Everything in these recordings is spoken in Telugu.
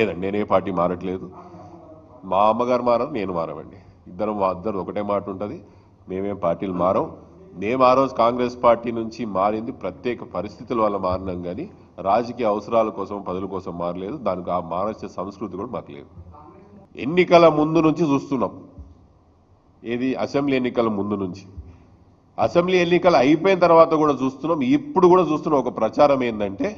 లేదండి నేనే పార్టీ మారట్లేదు. మా అమ్మగారు మారదు నేను మారవండి ఇద్దరం మా ఇద్దరు ఒకటే మాట ఉంటుంది మేమేం పార్టీలు మారం మేము ఆ రోజు కాంగ్రెస్ పార్టీ నుంచి మారింది ప్రత్యేక పరిస్థితుల వల్ల మారినాం కానీ రాజకీయ అవసరాల కోసం పదుల కోసం మారలేదు. దానికి ఆ మారచ్చే సంస్కృతి కూడా మాకు లేదు. ఎన్నికల ముందు నుంచి చూస్తున్నాం. ఏది? అసెంబ్లీ ఎన్నికల ముందు నుంచి. అసెంబ్లీ ఎన్నికలు అయిపోయిన తర్వాత కూడా చూస్తున్నాం. ఇప్పుడు కూడా చూస్తున్నాం. ఒక ప్రచారం ఏంటంటే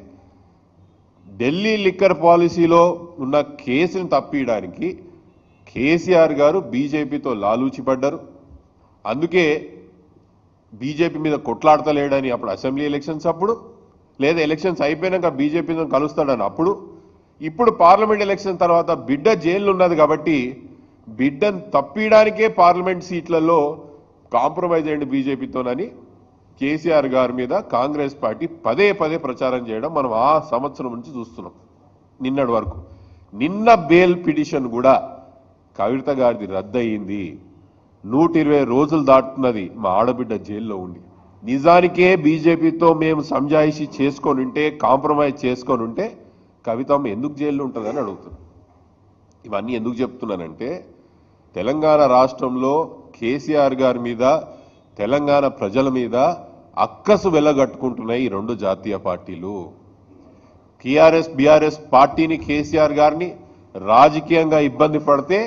ఢిల్లీ లిక్కర్ పాలసీలో ఉన్న కేసుని తప్పియడానికి కేసీఆర్ గారు బీజేపీతో లాలూచి పడ్డారు అందుకే బీజేపీ మీద కొట్లాడతలేడని అప్పుడు అసెంబ్లీ ఎలక్షన్స్ అప్పుడు లేదా ఎలక్షన్స్ అయిపోయాక బీజేపీతో కలుస్తాడని అప్పుడు. ఇప్పుడు పార్లమెంట్ ఎలక్షన్ తర్వాత బిడ్డ జైల్లో ఉన్నది కాబట్టి బిడ్డను తప్పియడానికే పార్లమెంట్ సీట్లలో కాంప్రమైజ్ అయ్యండి బీజేపీతోనని కేసీఆర్ గారి మీద కాంగ్రెస్ పార్టీ పదే పదే ప్రచారం చేయడం మనం ఆ సంవత్సరం నుంచి చూస్తున్నాం. నిన్నటి వరకు. నిన్న బెయిల్ పిటిషన్ కూడా కవిత గారిది రద్దయింది. నూట ఇరవై రోజులు దాటుతున్నది మా ఆడబిడ్డ జైల్లో ఉండి. నిజానికే బీజేపీతో మేము సంజాయిషి చేసుకొని ఉంటే కాంప్రమైజ్ చేసుకొని ఉంటే కవితమ్మ ఎందుకు జైల్లో ఉంటుందని అడుగుతున్నాను ఇవన్నీ ఎందుకు చెప్తున్నానంటే తెలంగాణ రాష్ట్రంలో కేసీఆర్ గారి మీద తెలంగాణ ప్రజల మీద అక్కసు వెలగట్టుకుంటున్నాయి ఈ రెండు జాతీయ పార్టీలు. టీఆర్ఎస్ బీఆర్ఎస్ పార్టీని కేసీఆర్ గారిని రాజకీయంగా ఇబ్బంది పడితే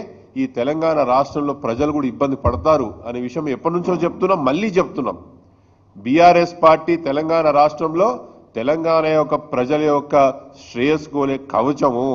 ఈ తెలంగాణ రాష్ట్రంలో ప్రజలు కూడా ఇబ్బంది పడతారు అనే విషయం ఎప్పటి నుంచో చెప్తున్నాం మళ్ళీ చెప్తున్నాం. బీఆర్ఎస్ పార్టీ తెలంగాణ రాష్ట్రంలో తెలంగాణ యొక్క ప్రజల యొక్క శ్రేయస్కోలే కవచము.